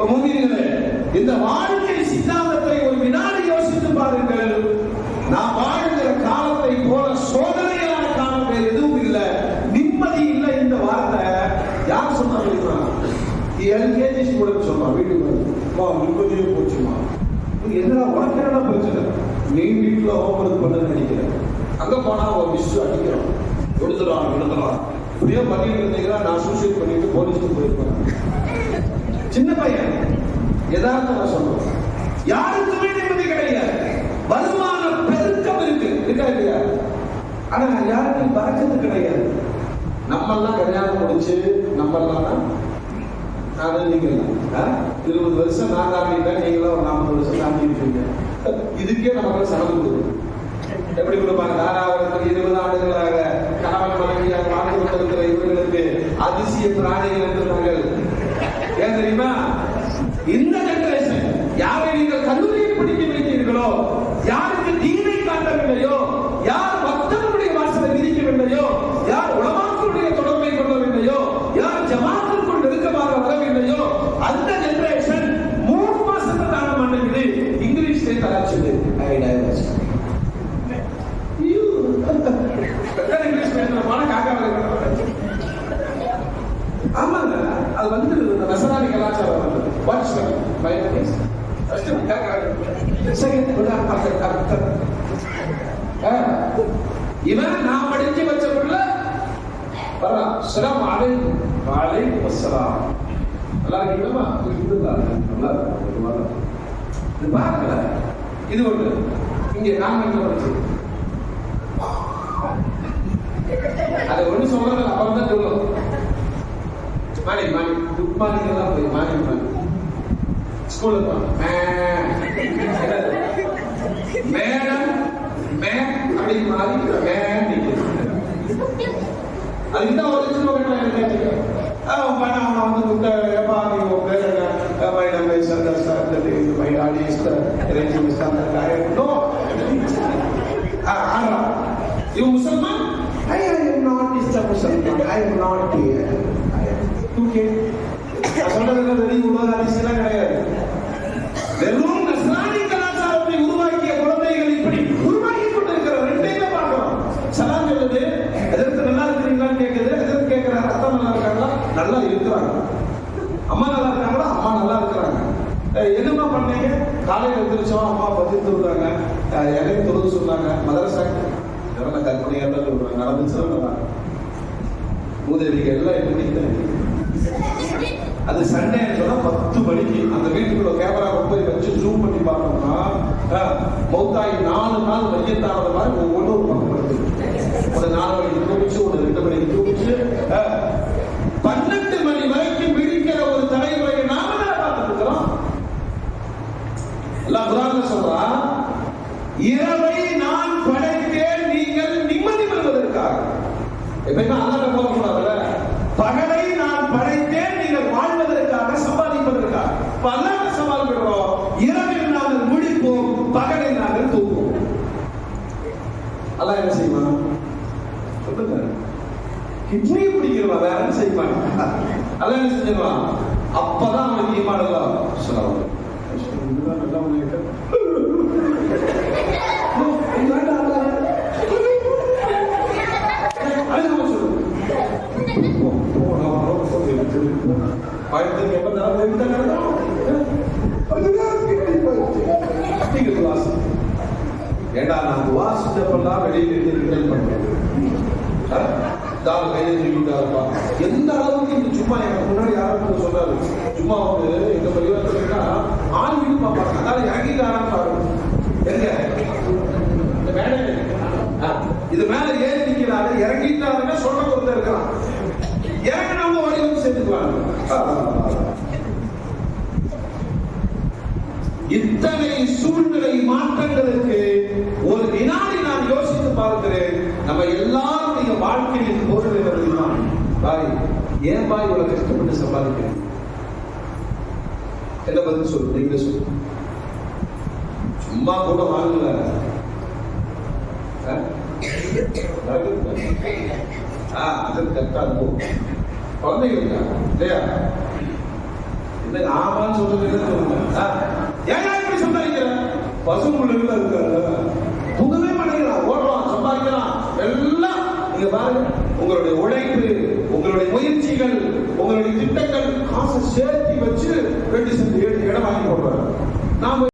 இந்த வாழ்க்கை சித்தாந்தத்தை ஒரு வினாடி யோசித்து பாருங்கள். நாம் வாழ்கிற காலத்தை போல சோதனையான காலம் வேறு எதுவும் இல்லை நிம்மதி இல்லை இந்த வார்த்தை யார் சொன்னா எல்கேஜி ஸ்டூடெண்ட் சொன்னா வீட்டுக்கு வந்து "அம்மா, நிம்மதியே போச்சுமா? என்னடா உனக்கு என்னடா பிரச்சனை? நீ வீட்டுல ஹோம்ஒர்க் பண்ண நினைக்கிறேன் அங்க போனா அவன் மிஸ் அடிக்கிறான். விடுதலாம் விடுதலாம் இப்படியே பண்ணிட்டு இருந்தீங்கன்னா நான் சூசைட் பண்ணிட்டு போலீஸ்க்கு போயிருப்பேன். யதார்த்தமா சொல்றோம். யாருக்குமே நிம்மதி கிடையாது. வருமான பெருக்கம் இருக்கு. இருக்கா இல்லையா? ஆனா யாருக்கும் பறக்கிறது கிடையாது. நம்மெல்லாம் கல்யாணம் முடிச்சு நம்மெல்லாம் நானும் நீங்க இருபது வருஷம் நான் தாண்டிட்டேன் நீங்களும் ஒரு நாற்பது வருஷம் தாண்டி இருக்கீங்க இதுக்கே நமக்கு சனது கொடுக்கும் எப்படி கொடுப்பாங்க? தாராபுரத்தில் இருபது ஆண்டுகளாக கணவன் மனைவியாக வாழ்ந்து கொண்டிருக்கிற இவர்களுக்கு அதிசய பிராணிகள் என்று நாங்கள் ஏன் தெரியுமா? இந்த இங்கிலீஷ்ல தராச்சுது ஐ டைவர்ஸ் இங்கிலீஷ் ஆமாங்க. அது வந்து இந்த கலாச்சாரம் வந்து. வாட்ச் மை இவன் நான் படிச்சு வச்ச புள்ள அலைக்கும் வலைக்கும் நல்லா இருக்கீங்களா? நல்லா நல்லா இது ஒண்ணு. இங்க நாம என்ன அதை அது ஒண்ணு சொல்றது அப்புறம் தான் சொல்லும். மார்னிங் மார்னிங் குட் மார்னிங் எல்லாம் போய் மாணி மாணி ஸ்கூலுக்கு போனோம் மேடம் மே அப்படி மாறி மே அது இந்த ஒரு சின்ன கட்டணம் எனக்கு பண்ண அவனை வந்து மை சார் நான் சொல்றது வெளி உலக அதிசயம் கிடையாது. வெறும் நஸ்ரானி கலாச்சாரத்தை உருவாக்கிய குழந்தைகள் இப்படி உருவாக்கி கொண்டிருக்கிற ரெண்டையுமே பார்க்கிறோம் சலாம் சொல்லுது எதிர்த்து நல்லா இருக்கிறீங்களான்னு கேட்குது எதிர்த்து கேட்கிறாங்க அத்தா நல்லா இருக்காங்களா? நல்லா இருக்கிறாங்க. அம்மா நல்லா இருக்காங்களா? அம்மா நல்லா இருக்கிறாங்க. அஹ் பண்ணீங்க? காலையில் எழுந்திரிச்சோம் அம்மா பத்தி தொழுறாங்க எனக்கு தொழுது சொன்னாங்க மதரசா இதெல்லாம் கற்பனையாக தான் சொல்றாங்க. நடந்துச்சு மூதேவிக்கு எல்லாம் எப்படி அது சண்டே சொன்னா பத்து மணிக்கு. அந்த வீட்டுக்குள்ள கேமரா போய் வச்சு ஜூம் பண்ணி பார்த்தோம்னா மௌத்தாயி நாலு நாள் மையத்தானது மாதிரி ஒவ்வொன்றும் ஒரு பக்கம் ஒரு நாலு மணிக்கு தூக்கிச்சு ஒரு ரெண்டு மணிக்கு தூக்கிச்சு பன்னெண்டு மணி வரைக்கும் விழிக்கிற ஒரு தலைமுறையை நாம தான் பார்த்துட்டு இருக்கிறோம். எல்லாம் குரான்ல சொல்றா இரவை நான் படைத்தேன் நீங்கள் நிம்மதி பெறுவதற்காக. எப்பயுமே அல்லாஹ் என்ன செய்வான்? சொல்லுங்க. கிட்னி பிடிக்கிறவா வேற என்ன செய்வான்? அல்லாஹ் என்ன செஞ்சிருவான் அப்பதான் அவனுக்கு எல்லாம் சொல்லலாம். நல்லா ஏண்டா நான் துவா வெளியில் இருந்து ரிட்டர்ன் பண்றேன்? தால் கையை தூக்கிட்டாருப்பா எந்த அளவுக்கு இந்த சும்மா எனக்கு முன்னாடி யாரும் சொல்றாரு சும்மா வந்து எங்க பரிவர்த்தனைனா ஆள் வீடு பார்ப்பாங்க. அதாவது இறங்கிட்டாரான்னு எங்க? இந்த மேடை ஆ, இது மேல ஏறி நிக்கிறாரு. இறங்கிட்டாருன்னா சொல்ற ஒருத்தர் இருக்கிறான் இறங்கினவங்க வடிவம் சேர்த்துக்குவாங்க. இத்தனை சூழ்நிலை மாற்றங்களுக்கு ஒரு வினாடி நான் யோசித்து பார்க்கிறேன். நம்ம எல்லாருடைய வாழ்க்கையின் பொருள் வருதுதான் பாய் ஏன் பாய் இவ்வளவு கஷ்டப்பட்டு சம்பாதிக்கிறேன் என்ன பதில் சொல்லு? நீங்க சொல்லு. சும்மா கூட வாங்கல ஆ? அது கரெக்டா இருக்கும். குழந்தைங்க இல்லையா? இல்ல, ஆமான்னு சொல்றது சொல்லுங்க ஆ, ஏன் இப்படி சம்பாதிக்கிற பசும்புள்ளுல இருக்காங்க. தூங்கவே மாட்டேங்கிறான். ஓடுறான் சம்பாதிக்கலாம். எல்லாம் நீங்க பாருங்க. உங்களுடைய உழைப்பு உங்களுடைய முயற்சிகள் உங்களுடைய திட்டங்கள் காசை சேர்த்து வச்சு ரெண்டு சென்ட் ஏழு இடம் வாங்கி போடுறாங்க நாம